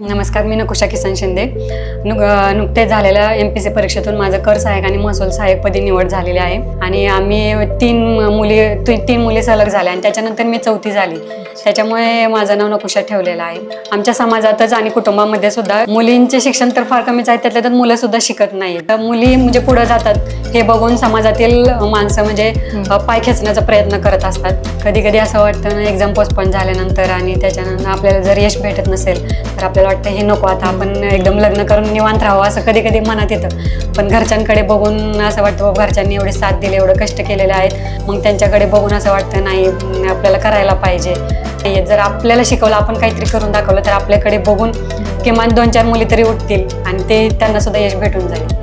नमस्कार मी नकुशा किसन शिंदे. नु नुकतेच झालेल्या एम पी सी परीक्षेतून माझं कर सहाय्यक आणि महसूल सहाय्यकपदी निवड झालेली आहे. आणि आम्ही तीन मुली तीन मुली सलग झाल्या आणि त्याच्यानंतर मी चौथी झाली. त्याच्यामुळे माझं नाव नकुशा ठेवलेलं आहे. आमच्या समाजातच आणि कुटुंबामध्ये सुद्धा मुलींचे शिक्षण तर फार कमीच आहे त्यातल्या त्यात मुलं सुद्धा शिकत नाही तर मुली म्हणजे पुढे जातात. हे बघून समाजातील माणसं म्हणजे पाय खेचण्याचा प्रयत्न करत असतात. कधी कधी असं वाटतं ना एक्झाम पोस्टपोन झाल्यानंतर आणि त्याच्यानंतर आपल्याला जर यश भेटत नसेल तर आपल्याला वाटतं हे नको आता आपण एकदम लग्न करून निवांत राहावं असं कधी कधी मनात येतं. पण घरच्यांकडे बघून असं वाटतं "बाबा, घरच्यांनी एवढे साथ दिले एवढं कष्ट केलेले आहेत. मग त्यांच्याकडे बघून असं वाटतं नाही आपल्याला करायला पाहिजे. नाहीये. जर आपल्याला शिकवलं आपण काहीतरी करून दाखवलं तर आपल्याकडे बघून किमान दोन चार मुली तरी उठतील आणि ते त्यांना सुद्धा यश भेटून जाईल.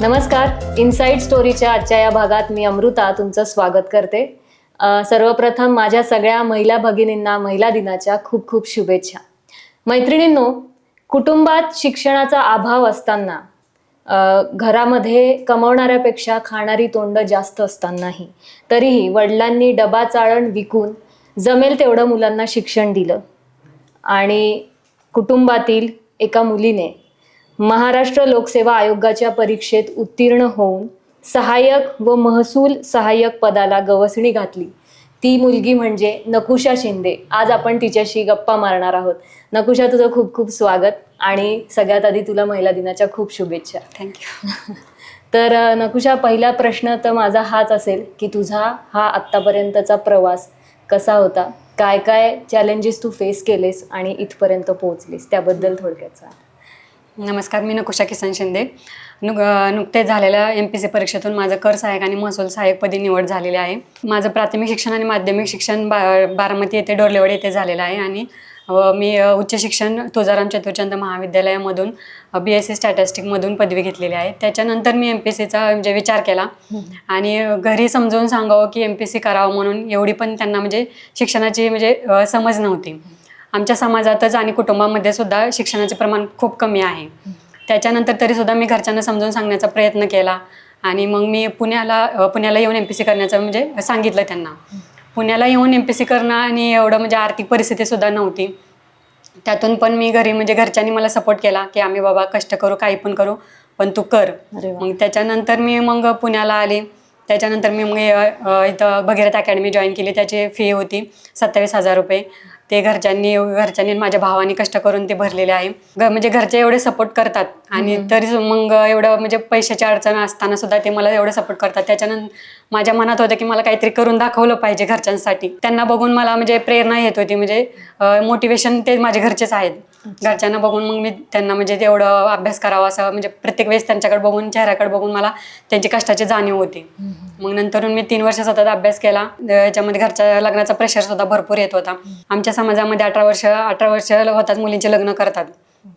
नमस्कार. इनसाइड स्टोरीच्या आजच्या या भागात मी अमृता तुमचं स्वागत करते. सर्वप्रथम माझ्या सगळ्या महिला भगिनींना महिला दिनाच्या खूप खूप शुभेच्छा. मैत्रिणींनो कुटुंबात शिक्षणाचा अभाव असताना घरामध्ये कमवणाऱ्यापेक्षा खाणारी तोंड जास्त असतानाही. तरीही वडिलांनी डबा चाळण विकून जमेल तेवढं मुलांना शिक्षण दिलं. आणि कुटुंबातील एका मुलीने महाराष्ट्र लोकसेवा आयोगाच्या परीक्षेत उत्तीर्ण होऊन सहाय्यक व महसूल सहाय्यक पदाला गवसणी घातली. ती मुलगी म्हणजे नकुशा शिंदे. आज आपण तिच्याशी गप्पा मारणार आहोत. नकुशा तुझं खूप खूप स्वागत आणि सगळ्यात आधी तुला महिला दिनाच्या खूप शुभेच्छा. थँक्यू तर नकुशा पहिला प्रश्न तर माझा हाच असेल की तुझा हा आत्तापर्यंतचा प्रवास कसा होता? काय काय चॅलेंजेस तू फेस केलेस आणि इथपर्यंत पोहोचलीस? त्याबद्दल थोडक्यात सांग. नमस्कार मी नकुशा किसन शिंदे. नुक नुकतेच झालेल्या एम पी सी परीक्षेतून माझं कर सहाय्यक आणि महसूल सहाय्यकपदी निवड झालेली आहे. माझं प्राथमिक शिक्षण आणि माध्यमिक शिक्षण बा बारामती येथे डोरलेवाडी येथे झालेलं आहे आणि मी उच्च शिक्षण तुळजाराम चतुर्चंद महाविद्यालयामधून बी एस सी स्टॅटिस्टिकमधून पदवी घेतलेली आहे. त्याच्यानंतर मी एम पी सीचा म्हणजे विचार केला आणि घरी समजावून सांगावं की एम पी सी करावं म्हणून एवढी पण त्यांना म्हणजे शिक्षणाची म्हणजे समज नव्हती. आमच्या समाजातच आणि कुटुंबामध्ये सुद्धा शिक्षणाचे प्रमाण खूप कमी आहे. त्याच्यानंतर तरी सुद्धा मी घरच्यांना समजावून सांगण्याचा प्रयत्न केला. आणि मग मी पुण्याला पुण्याला येऊन एम पी सी करण्याचं म्हणजे सांगितलं त्यांना. पुण्याला येऊन एम पी सी करणं आणि एवढं म्हणजे आर्थिक परिस्थिती सुद्धा नव्हती. त्यातून पण मी घरी म्हणजे घरच्यांनी मला सपोर्ट केला की आम्ही बाबा कष्ट करू काही पण करू पण तू कर. मग त्याच्यानंतर मी मग पुण्याला आले. त्याच्यानंतर मी मग इथं भगीरथ अकॅडमी जॉईन केली. त्याची फी होती सत्तावीस हजार रुपये. ते घरच्यांनी घरच्यांनी माझ्या भावाने कष्ट करून ते भरलेले आहे. ग- म्हणजे घरचे एवढे सपोर्ट करतात. आणि तरी मग एवढं म्हणजे पैशाची अडचण असताना सुद्धा ते मला एवढं सपोर्ट करतात. त्याच्यानंतर माझ्या मनात होतं की मला काहीतरी करून दाखवलं पाहिजे घरच्यांसाठी. त्यांना बघून मला म्हणजे प्रेरणा येत होती. म्हणजे मोटिवेशन ते माझे घरचेच आहेत. घरच्यांना बघून मग मी त्यांना म्हणजे तेवढं अभ्यास करावा असं म्हणजे प्रत्येक वेळेस त्यांच्याकडे बघून चेहऱ्याकडे बघून मला त्यांची कष्टाची जाणीव होती. मग नंतरून मी तीन वर्ष सतत अभ्यास केला. याच्यामध्ये घरच्या लग्नाचा प्रेशर सुद्धा भरपूर येत होता. आमच्या समाजामध्ये अठरा वर्ष अठरा वर्ष होतात मुलींचे लग्न करतात.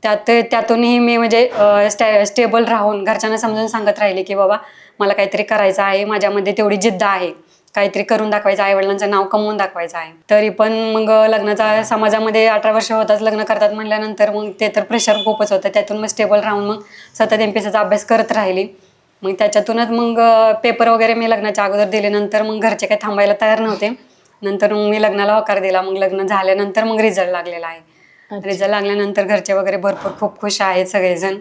त्यात त्यातूनही मी म्हणजे स्टे स्टेबल राहून घरच्यांना समजून सांगत राहिले की बाबा मला काहीतरी करायचं आहे. माझ्यामध्ये तेवढी जिद्द आहे. काहीतरी करून दाखवायचं आई वडिलांचं नाव कमवून दाखवायचं आहे. तरी पण मग लग्नाचा समाजामध्ये अठरा वर्ष होताच लग्न करतात म्हणल्यानंतर मग ते तर प्रेशर खूपच होतं. त्यातून मग स्टेबल राहून मग सतत एम पी अभ्यास करत राहिली. मग त्याच्यातूनच मग पेपर वगैरे मी लग्नाच्या अगोदर दिले. नंतर मग घरचे काही थांबायला तयार नव्हते. नंतर मग मी लग्नाला होकार दिला. मग लग्न झाल्यानंतर मग रिझल्ट लागलेला आहे. रिझल्ट लागल्यानंतर घरचे वगैरे भरपूर खूप खुश आहेत सगळेजण.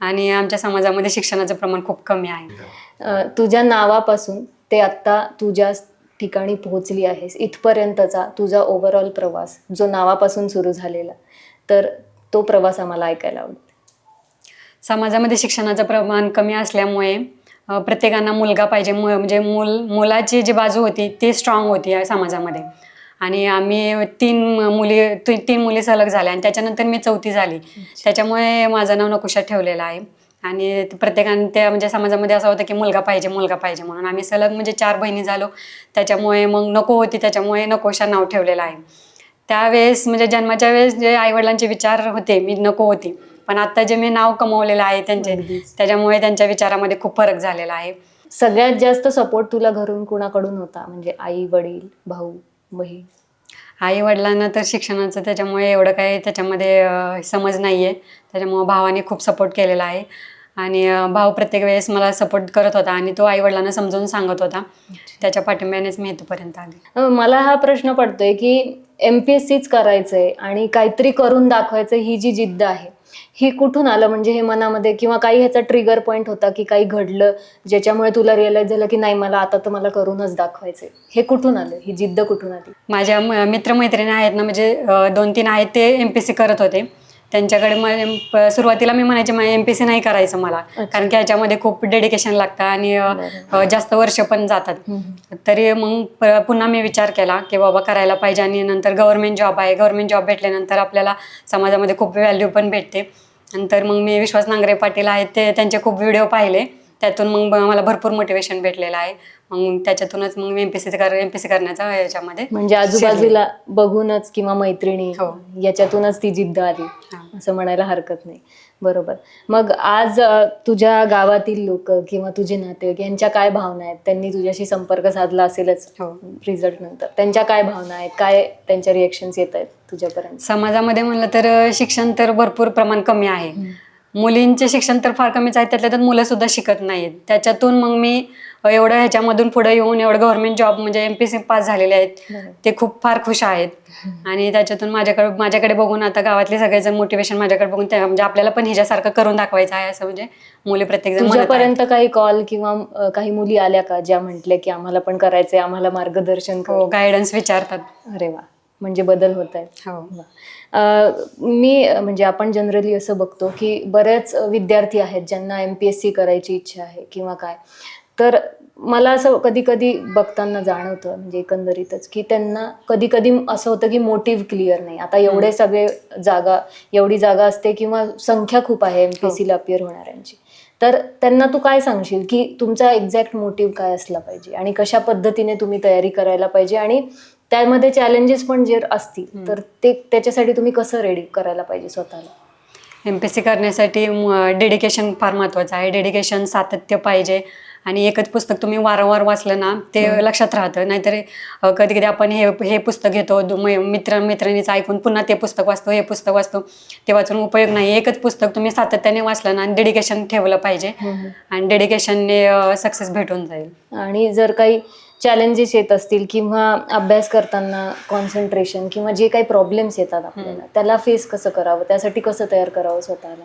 आणि आमच्या समाजामध्ये शिक्षणाचं प्रमाण खूप कमी आहे. तुझ्या नावापासून ते आत्ता तुझ्या ठिकाणी पोहोचली आहेस. इथपर्यंतचा तुझा ओव्हरऑल प्रवास जो नावापासून सुरू झालेला तर तो प्रवास आम्हाला ऐकायला आवडेल. समाजामध्ये शिक्षणाचं प्रमाण कमी असल्यामुळे प्रत्येकांना मुलगा पाहिजे मु म्हणजे मूल मुलाची जी बाजू होती ती स्ट्रॉंग होती या समाजामध्ये. आणि आम्ही तीन मुली ती- तीन मुली सलग झाल्या आणि त्याच्यानंतर मी चौथी झाली. त्याच्यामुळे माझं नाव नकुशा ठेवलेलं आहे. आणि प्रत्येकाने त्या म्हणजे समाजामध्ये असं होतं की मुलगा पाहिजे मुलगा पाहिजे म्हणून. आम्ही सलग म्हणजे चार बहिणी झालो. त्याच्यामुळे मग नको होती त्याच्यामुळे नकोशा नाव ठेवलेलं आहे. त्यावेळेस म्हणजे जन्माच्या वेळेस जे आईवडिलांचे विचार होते मी नको होती. पण आता जे मी नाव कमवलेलं आहे त्यांचे. त्याच्यामुळे त्यांच्या विचारामध्ये खूप फरक झालेला आहे. सगळ्यात जास्त सपोर्ट तुला घरून कुणाकडून होता? म्हणजे आई वडील भाऊ बहीण? आई वडिलांना तर शिक्षणाचं त्याच्यामुळे एवढं काही त्याच्यामध्ये समज नाही आहे त्याच्यामुळं भावाने खूप सपोर्ट केलेला आहे. आणि भाऊ प्रत्येक वेळेस मला सपोर्ट करत होता आणि तो आई वडिलांना समजावून सांगत होता. त्याच्या पाठिंब्यानेच मी इथपर्यंत आले. मला हा प्रश्न पडतोय की एम पी एस सीच करायचंय आणि काहीतरी करून दाखवायचं ही जी जिद्द आहे हे कुठून आलं? म्हणजे हे मनामध्ये किंवा काही ह्याचा ट्रिगर पॉईंट होता की काही घडलं ज्याच्यामुळे तुला रिअलाइज झालं की नाही मला आता तर मला करूनच दाखवायचंय? हे कुठून आलं? ही जिद्द कुठून आली? माझ्या मित्रमैत्रिणी आहेत ना म्हणजे दोन तीन आहेत ते एम पी सी करत होते. त्यांच्याकडे मग सुरुवातीला मी म्हणायचे एम पी सी नाही करायचं मला. कारण की ह्याच्यामध्ये खूप डेडिकेशन लागतं आणि जास्त वर्ष पण जातात. तरी मग पुन्हा मी विचार केला की बाबा करायला पाहिजे आणि नंतर गव्हर्नमेंट जॉब आहे. गव्हर्नमेंट जॉब भेटल्यानंतर आपल्याला समाजामध्ये खूप व्हॅल्यू पण भेटते. नंतर मग मी विश्वास नांगरे पाटील आहेत ते त्यांचे खूप व्हिडिओ पाहिले. त्यातून मग मला भरपूर मोटिवेशन भेटलेलं आहे. मग त्याच्यातूनच मग मी एम पी सी कर एम पी सी करण्याचा याच्यामध्ये म्हणजे आजूबाजूला बघूनच किंवा मैत्रिणी हो. याच्यातूनच ती जिद्द आली. हा. असं म्हणायला हरकत नाही. बरोबर. मग आज अ, तुझ्या गावातील लोक किंवा तुझे नातेवाईक यांच्या काय भावना आहेत? त्यांनी तुझ्याशी संपर्क साधला असेलच हो. रिझल्ट नंतर. त्यांच्या काय भावना आहेत? काय त्यांच्या रिएक्शन्स येत आहेत तुझ्यापर्यंत? समाजामध्ये म्हणलं तर अ, शिक्षण तर भरपूर प्रमाण कमी आहे. मुलींचे शिक्षण तर फार कमीच आहे. त्यातल्या त्यात मुलं सुद्धा शिकत नाहीत. त्याच्यातून मग मी एवढं ह्याच्यामधून पुढे येऊन एवढं गव्हर्नमेंट जॉब म्हणजे एम पी सी पास झालेले आहेत. ते खूप फार खुश आहेत. आणि त्याच्यातून माझ्याकडे माझ्याकडे बघून आता गावातले सगळेजण मोटिवेशन माझ्याकडे बघून त्या म्हणजे आपल्याला पण ह्याच्यासारखं करून दाखवायचं आहे असं म्हणजे मुली प्रत्येक जण काही कॉल किंवा काही मुली आल्या का ज्या म्हटल्या की आम्हाला पण करायचंय आम्हाला मार्गदर्शन कर? हो गायडन्स विचारतात. अरे वा. म्हणजे बदल होत आहेत. हो. मी म्हणजे आपण जनरली असं बघतो की बरेच विद्यार्थी आहेत ज्यांना एम पी एस सी करायची इच्छा आहे किंवा काय. तर मला असं कधी कधी बघताना जाणवतं म्हणजे एकंदरीतच की त्यांना कधी कधी असं होतं की मोटिव्ह क्लिअर नाही. आता एवढे सगळे जागा एवढी जागा असते किंवा संख्या खूप आहे एम पी सीला अपियर होणाऱ्यांची. तर त्यांना तू काय सांगशील की तुमचा एक्झॅक्ट मोटिव्ह काय असला पाहिजे आणि कशा पद्धतीने तुम्ही तयारी करायला पाहिजे आणि त्यामध्ये चॅलेंजेस पण जे असतील तर ते त्याच्यासाठी तुम्ही कसं रेडी करायला पाहिजे स्वतःला? एम पी सी करण्यासाठी डेडिकेशन फार महत्त्वाचं आहे. डेडिकेशन सातत्य पाहिजे. आणि एकच पुस्तक तुम्ही वारंवार वाचलं ना ते लक्षात राहतं. नाहीतर कधी कधी आपण हे हे पुस्तक घेतो मित्र मैत्रिणीचं ऐकून पुन्हा ते पुस्तक वाचतो हे पुस्तक वाचतो. ते वाचून उपयोग नाही. एकच पुस्तक तुम्ही सातत्याने वाचलं ना आणि डेडिकेशन ठेवलं पाहिजे. आणि डेडिकेशनने सक्सेस भेटून जाईल. आणि जर काही चॅलेंजेस येत असतील किंवा अभ्यास करताना कॉन्सन्ट्रेशन किंवा जे काही प्रॉब्लेम्स येतात आपल्याला त्याला फेस कसं करावं? त्यासाठी कसं तयार करावं स्वतःला?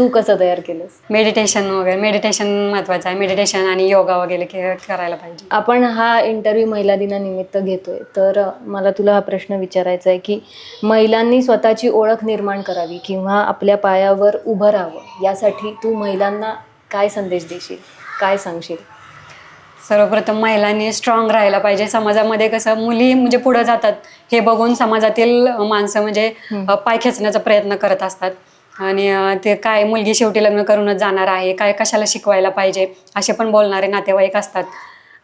तू कसं तयार केलंस? मेडिटेशन वगैरे. मेडिटेशन महत्त्वाचं आहे. मेडिटेशन आणि योगा वगैरे के- करायला पाहिजे. आपण हा इंटरव्ह्यू महिला दिनानिमित्त घेतोय. तर मला तुला हा प्रश्न विचारायचा आहे की महिलांनी स्वतःची ओळख निर्माण करावी किंवा आपल्या पायावर उभं राहावं? यासाठी तू महिलांना काय संदेश देशील? काय सांगशील? सर्वप्रथम महिलांनी स्ट्रॉंग राहायला पाहिजे. समाजामध्ये कसं मुली म्हणजे पुढे जातात. हे बघून समाजातील माणसं म्हणजे अ, पाय खेचण्याचा प्रयत्न करत असतात. आणि ते काय मुलगी शेवटी लग्न करूनच जाणार आहे काय कशाला शिकवायला पाहिजे असे पण बोलणारे नातेवाईक असतात.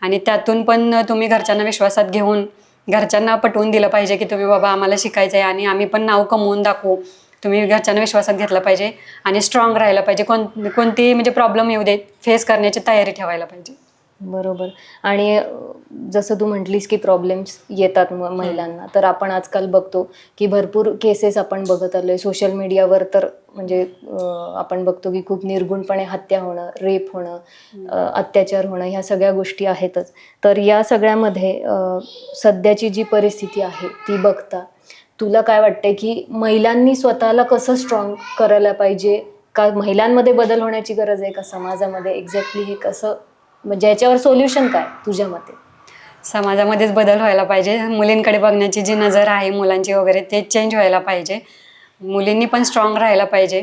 आणि त्यातून पण तुम्ही घरच्यांना विश्वासात घेऊन घरच्यांना पटवून दिलं पाहिजे की तुम्ही बाबा आम्हाला शिकायचं आहे आणि आम्ही पण नाव कमवून दाखवू. तुम्ही घरच्यांना विश्वासात घेतला पाहिजे आणि स्ट्रॉंग राहायला पाहिजे. कोण कोणतीही म्हणजे प्रॉब्लेम येऊ दे फेस करण्याची तयारी ठेवायला पाहिजे. बरोबर. आणि जसं तू म्हटलीस की प्रॉब्लेम्स येतात म- महिलांना तर आपण आजकाल बघतो की भरपूर केसेस आपण बघत आलोय. सोशल मीडियावर तर म्हणजे अ, आपण बघतो की खूप निर्गुणपणे हत्या होणं रेप होणं अ, अत्याचार होणं ह्या सगळ्या गोष्टी आहेतच. तर या सगळ्यामध्ये अ, सध्याची जी परिस्थिती आहे ती बघता तुला काय वाटतंय की महिलांनी स्वतःला कसं स्ट्रॉंग करायला पाहिजे? का महिलांमध्ये बदल होण्याची गरज आहे? का समाजामध्ये? एक्झॅक्टली हे कसं म्हणजे याच्यावर सोल्युशन काय तुझ्या मते? समाजामध्येच बदल व्हायला पाहिजे. मुलींकडे बघण्याची जी नजर आहे मुलांची वगैरे ते चेंज व्हायला पाहिजे. मुलींनी पण स्ट्रॉंग राहायला पाहिजे.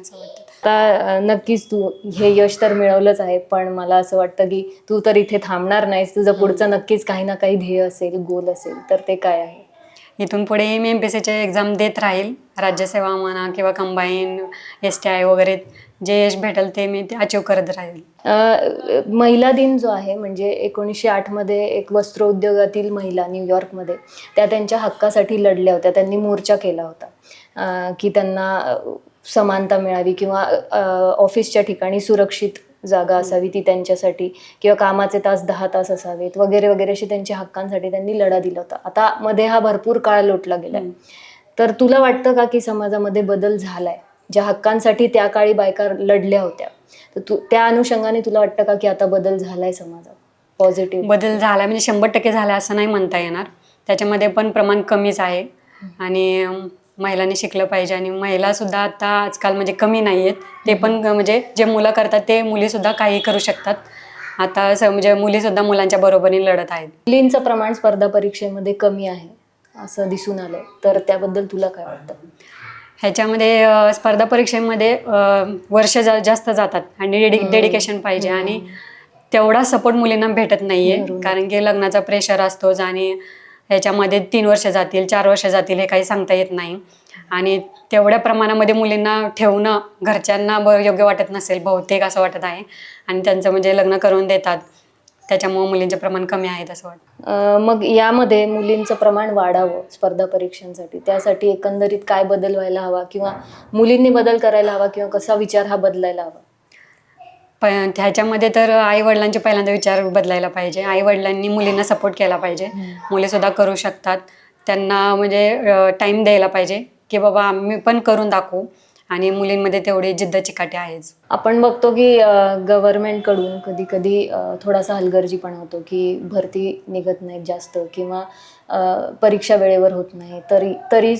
असं वाटतं. आता नक्कीच तू हे यश तर मिळवलंच आहे पण मला असं वाटतं की तू तर इथे थांबणार नाहीस. तुझं पुढचं नक्कीच काही ना काही ध्येय असेल गोल असेल तर ते काय आहे? इथून पुढे मी एम पी सीचे एक्झाम देत राहील. राज्यसेवा म्हणा किंवा कंबाईन एस टी आय वगैरे जे यश भेटेल ते मी ते अचीव करत राहील. महिला दिन जो आहे म्हणजे एकोणीसशे आठमध्ये एक वस्त्रोद्योगातील महिला न्यूयॉर्कमध्ये त्या त्यांच्या हक्कासाठी लढल्या होत्या. त्यांनी मोर्चा केला होता. की त्यांना समानता मिळावी किंवा ऑफिसच्या ठिकाणी सुरक्षित जागा असावी ती त्यांच्यासाठी किंवा कामाचे तास दहा तास असावेत वगैरे वगैरे अशी त्यांच्या हक्कांसाठी त्यांनी लढा दिला होता. आता मध्ये हा भरपूर काळ लोटला गेलाय. तर तुला वाटतं का की समाजामध्ये बदल झालाय? ज्या हक्कांसाठी त्या काळी बायका लढल्या होत्या. तर तू त्या अनुषंगाने तुला वाटतं का की आता बदल झालाय समाजात? पॉझिटिव्ह बदल झाला म्हणजे शंभर टक्के झाला असं नाही म्हणता येणार. त्याच्यामध्ये पण प्रमाण कमीच आहे. आणि महिलांनी शिकलं पाहिजे आणि महिलासुद्धा आता आजकाल म्हणजे कमी नाही आहेत ते पण म्हणजे जे मुलं करतात ते मुलीसुद्धा काही करू शकतात. आता म्हणजे मुलीसुद्धा मुलांच्या बरोबरीने लढत आहेत. मुलींचं प्रमाण स्पर्धा परीक्षेमध्ये कमी आहे. असं दिसून आलंय. तर त्याबद्दल तुला काय वाटतं? ह्याच्यामध्ये स्पर्धा परीक्षेमध्ये वर्ष जा जास्त जातात आणि डेडि डेडिकेशन पाहिजे आणि तेवढा सपोर्ट मुलींना भेटत नाहीये. कारण की लग्नाचा प्रेशर असतोच आणि ह्याच्यामध्ये तीन वर्ष जातील चार वर्ष जातील हे काही सांगता येत नाही. आणि तेवढ्या प्रमाणामध्ये मुलींना ठेवणं घरच्यांना योग्य वाटत नसेल बहुतेक असं वाटत आहे. आणि त्यांचं म्हणजे लग्न करून देतात. त्याच्यामुळे मुलींचे प्रमाण कमी आहेत असं वाटतं. अं, मग यामध्ये मुलींचं प्रमाण वाढावं स्पर्धा परीक्षांसाठी. त्यासाठी एकंदरीत काय बदल व्हायला हवा किंवा मुलींनी बदल करायला हवा किंवा कसा विचार हा बदलायला हवा? पण ह्याच्यामध्ये तर आई वडिलांचे पहिल्यांदा विचार बदलायला पाहिजे. आई वडिलांनी मुलींना सपोर्ट केला पाहिजे. मुली सुद्धा करू शकतात. त्यांना म्हणजे टाइम द्यायला पाहिजे. की बाबा आम्ही पण करून दाखवू. आणि मुलींमध्ये तेवढी जिद्द चिकाटी आहेच. आपण बघतो की गव्हर्नमेंटकडून कधी कधी थोडासा हलगर्जीपणा होतो की भरती निघत नाहीत जास्त किंवा परीक्षा वेळेवर होत नाही. तरी तरी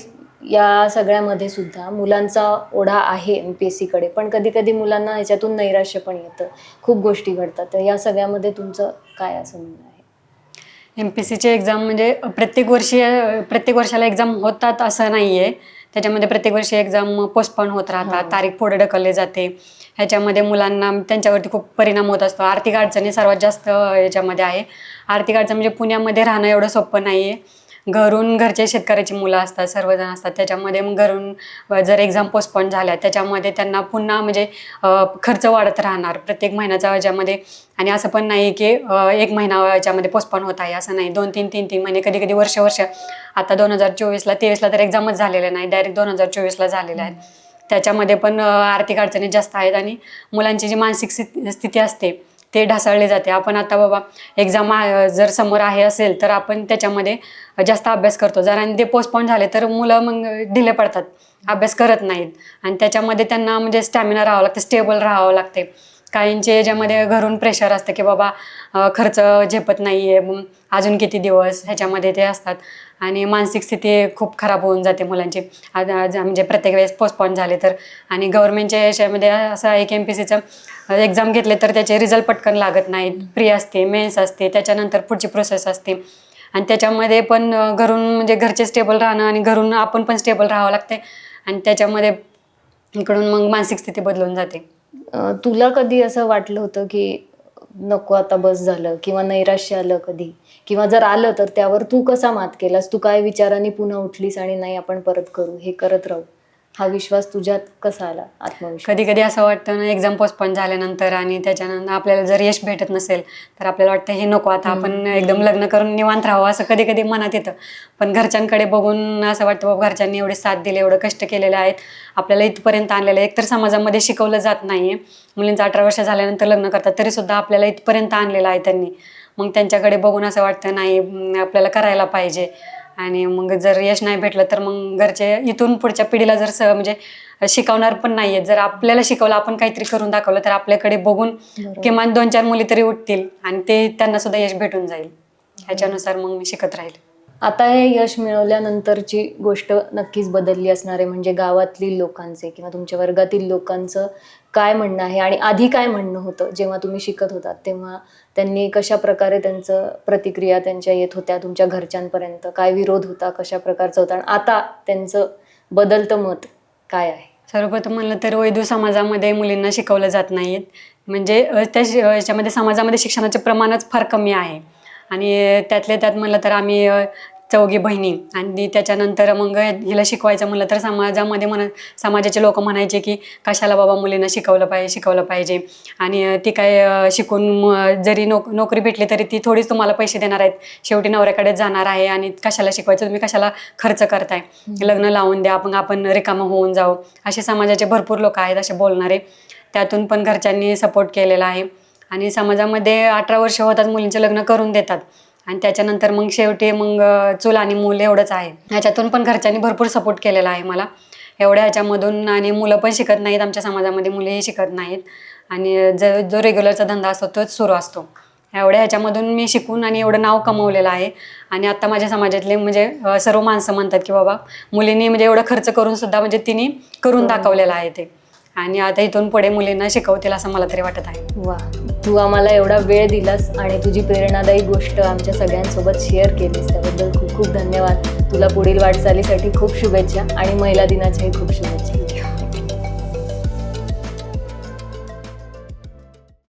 या सगळ्यामध्ये सुद्धा मुलांचा ओढा आहे एम पी एस सीकडे पण कधी कधी मुलांना ह्याच्यातून नैराश्य पण येतं. खूप गोष्टी घडतात. तर या सगळ्यामध्ये तुमचं काय असं म्हणणं आहे? एम पी सीचे एक्झाम म्हणजे प्रत्येक वर्षी प्रत्येक वर्षाला एक्झाम होतात असं नाही आहे त्याच्यामध्ये प्रत्येक वर्षी एक्झाम पोस्टपॉन होत राहतात हो. तारीख पुढे ढकलले जाते. ह्याच्यामध्ये मुलांना त्यांच्यावरती खूप परिणाम होत असतो. आर्थिक अडचणी सर्वात जास्त याच्यामध्ये आहे. आर्थिक अडचण म्हणजे पुण्यामध्ये राहणं एवढं सोपं नाही आहे घरून घरचे शेतकऱ्याची मुलं असतात सर्वजण असतात. त्याच्यामध्ये मग घरून जर एक्झाम पोस्टपॉन झाल्या त्याच्यामध्ये त्यांना पुन्हा म्हणजे खर्च वाढत राहणार प्रत्येक महिन्याचा ह्याच्यामध्ये आणि असं पण नाही की एक महिना याच्यामध्ये पोस्टपॉन होत आहे असं नाही. दोन तीन तीन तीन महिने कधी कधी वर्ष वर्ष. आता दोन हजार चोवीसला तेवीसला तर एक्झामच झालेले नाही. डायरेक्ट दोन हजार चोवीसला झालेले आहेत. त्याच्यामध्ये पण आर्थिक अडचणी जास्त आहेत आणि मुलांची जी मानसिक स्थिती असते ते ढासळले जाते. आपण आता बाबा एक्झाम जर समोर आहे असेल तर आपण त्याच्यामध्ये जास्त अभ्यास करतो. जर आणि ते पोस्टपॉन झाले तर मुलं मग ढिले पडतात. अभ्यास करत नाहीत. आणि त्याच्यामध्ये त्यांना म्हणजे स्टॅमिना राहावं लागते स्टेबल राहावं लागते. काहींचे याच्यामध्ये घरून प्रेशर असतं की बाबा खर्च झेपत नाही आहे अजून किती दिवस ह्याच्यामध्ये ते असतात. आणि मानसिक स्थिती खूप खराब होऊन जाते मुलांची. आज- म्हणजे प्रत्येक वेळेस पोस्टपॉन झाले तर. आणि गव्हर्नमेंटच्या याच्यामध्ये असं आहे एम पी सीचं एक्झाम घेतले तर त्याचे रिझल्ट पटकन लागत नाहीत प्री असते मेन्स असते त्याच्यानंतर पुढची प्रोसेस असते. आणि त्याच्यामध्ये पण घरून म्हणजे घरचे स्टेबल राहणं आणि घरून आपण पण स्टेबल राहावं लागते. आणि त्याच्यामध्ये इकडून मग मानसिक स्थिती बदलून जाते. तुला कधी असं वाटलं होतं की नको आता बस झालं किंवा नैराश्य आलं कधी. किंवा जर आलं तर त्यावर तू कसा मात केलास? तू काय विचाराने पुन्हा उठलीस आणि नाही आपण परत करू. हे करत राहू. हा विश्वास तुझ्यात कसा आला? आत्मविश्वास? कधी कधी असं वाटतं ना एक्झाम पोस्टपोन झाल्यानंतर आणि त्याच्यानंतर आपल्याला जर यश भेटत नसेल तर आपल्याला वाटतं हे नको आता आपण एकदम लग्न करून निवांत राहावं असं कधी कधी मनात येतं. पण घरच्यांकडे बघून असं वाटतं बाबा घरच्यांनी एवढे साथ दिले एवढे कष्ट केलेले आहेत. आपल्याला इथपर्यंत आणलेलं आहे. एकतर समाजामध्ये शिकवलं जात नाहीये. मुलींचं अठरा वर्ष झाल्यानंतर लग्न करतात तरी सुद्धा आपल्याला इथपर्यंत आणलेलं आहे त्यांनी. मग त्यांच्याकडे बघून असं वाटतं नाही आपल्याला करायला पाहिजे. आणि मग जर यश नाही भेटलं तर मग घरचे इथून पुढच्या पिढीला जर स म्हणजे शिकवणार पण नाहीये जर आपल्याला शिकवलं आपण काहीतरी करून दाखवलं तर आपल्याकडे बघून. किमान दोन चार मुली तरी उठतील आणि ते त्यांना सुद्धा यश भेटून जाईल. ह्याच्यानुसार मग मी शिकत राहील. आता हे यश मिळवल्यानंतरची गोष्ट नक्कीच बदलली असणार आहे. म्हणजे गावातील लोकांचे किंवा तुमच्या वर्गातील लोकांचं काय म्हणणं आहे आणि आधी काय म्हणणं होतं जेव्हा तुम्ही शिकत होतात तेव्हा त्यांनी कशा प्रकारे त्यांचं प्रतिक्रिया त्यांच्या येत होत्या तुमच्या घरच्यांपर्यंत काय विरोध होता कशा प्रकारचा होता आणि आता त्यांचं बदलतं मत काय आहे? सर्वप्रथम म्हणलं तर वैदू समाजामध्ये मुलींना शिकवलं जात नाहीत. म्हणजे त्या याच्यामध्ये समाजामध्ये शिक्षणाचे प्रमाणच फार कमी आहे. आणि त्यातल्या त्यात म्हणलं तर आम्ही चौघी बहिणी. आणि त्याच्यानंतर मग हिला शिकवायचं म्हणलं तर समाजामध्ये म्हण समाजाचे लोक म्हणायचे की कशाला बाबा मुलींना शिकवलं पाहिजे शिकवलं पाहिजे? आणि ती काय शिकून जरी नोक नोकरी भेटली तरी ती थोडीच तुम्हाला पैसे देणार आहेत. शेवटी नवऱ्याकडे जाणार आहे आणि कशाला शिकवायचं? तुम्ही कशाला खर्च करताय? लग्न लावून द्या आपण आपण रिकामं होऊन जाऊ. असे समाजाचे भरपूर लोक आहेत असे बोलणारे. त्यातून पण घरच्यांनी सपोर्ट केलेला आहे. आणि समाजामध्ये अठरा वर्ष होतात मुलींचे लग्न करून देतात. आणि त्याच्यानंतर मग शेवटी मग चूल आणि मूल एवढंच आहे. ह्याच्यातून पण घरच्यांनी भरपूर सपोर्ट केलेला आहे मला. एवढ्या ह्याच्यामधून आणि मुलं पण शिकत नाहीत आमच्या समाजामध्ये मुलीही शिकत नाहीत. आणि ज जो रेग्युलरचा धंदा असतो तोच सुरू असतो. एवढ्या ह्याच्यामधून मी शिकून आणि एवढं नाव कमवलेलं आहे. आणि आता माझ्या समाजातले म्हणजे सर्व माणसं म्हणतात की बाबा मुलींनी म्हणजे एवढं खर्च करून सुद्धा म्हणजे तिने करून दाखवलेलं आहे ते. आणि आता इथून पुढे मुलींना शिकवतील असं मला तरी वाटत आहे. वा तू आम्हाला एवढा वेळ दिलास आणि तुझी प्रेरणादायी गोष्ट आमच्या सगळ्यांसोबत शेअर केलीस त्याबद्दल खूप खूप धन्यवाद. तुला पुढील वाटचालीसाठी खूप शुभेच्छा आणि महिला दिनाच्याही खूप शुभेच्छा.